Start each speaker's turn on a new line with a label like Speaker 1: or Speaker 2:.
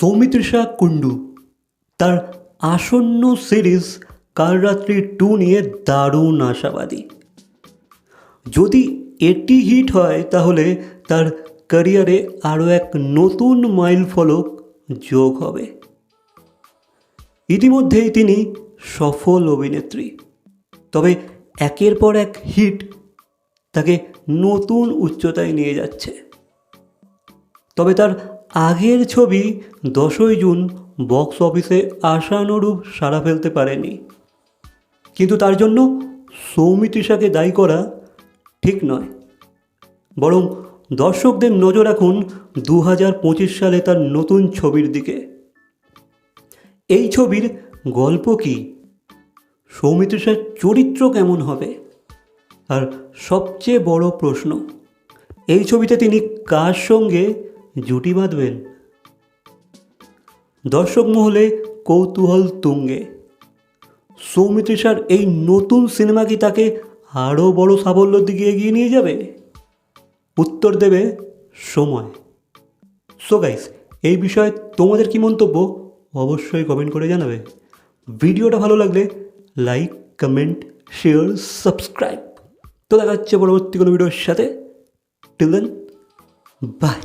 Speaker 1: সৌমিত্রিষা কুণ্ডু। তার আসন্ন সিরিজ কাল রাত্রি টু নিয়ে দারুণ আশাবাদী। যদি এটি হিট হয়, তাহলে তার ক্যারিয়ারে আরও এক নতুন মাইল ফলক যোগ হবে। ইতিমধ্যেই তিনি সফল অভিনেত্রী। তবে একের পর এক হিট তাকে নতুন উচ্চতায় নিয়ে যাচ্ছে। তবে তার আগের ছবি দশই জুন বক্স অফিসে আশানুরূপ সাড়া ফেলতে পারেনি। কিন্তু তার জন্য সৌমিত্রিষাকে দায়ী করা ঠিক নয়। বরং দর্শকদের নজর রাখুন দু সালে তার নতুন ছবির দিকে। এই ছবির গল্প কি? সৌমিত্রিষার চরিত্র কেমন হবে? আর সবচেয়ে বড় প্রশ্ন, এই ছবিতে তিনি কার সঙ্গে জুটি বাঁধবেন? দর্শক মহলে কৌতূহল তুঙ্গে। সৌমিত্রিষার এই নতুন সিনেমা কি তাকে আরও বড় সাফল্যের দিকে এগিয়ে নিয়ে যাবে? উত্তর দেবে সময়। সো গাইস এই বিষয়ে তোমাদের কি মন্তব্য অবশ্যই কমেন্ট করে জানাবে। ভিডিওটা ভালো লাগলে লাইক কমেন্ট শেয়ার সাবস্ক্রাইব তো দেখা যাচ্ছে পরবর্তী কোনো ভিডিওর সাথে। Till then by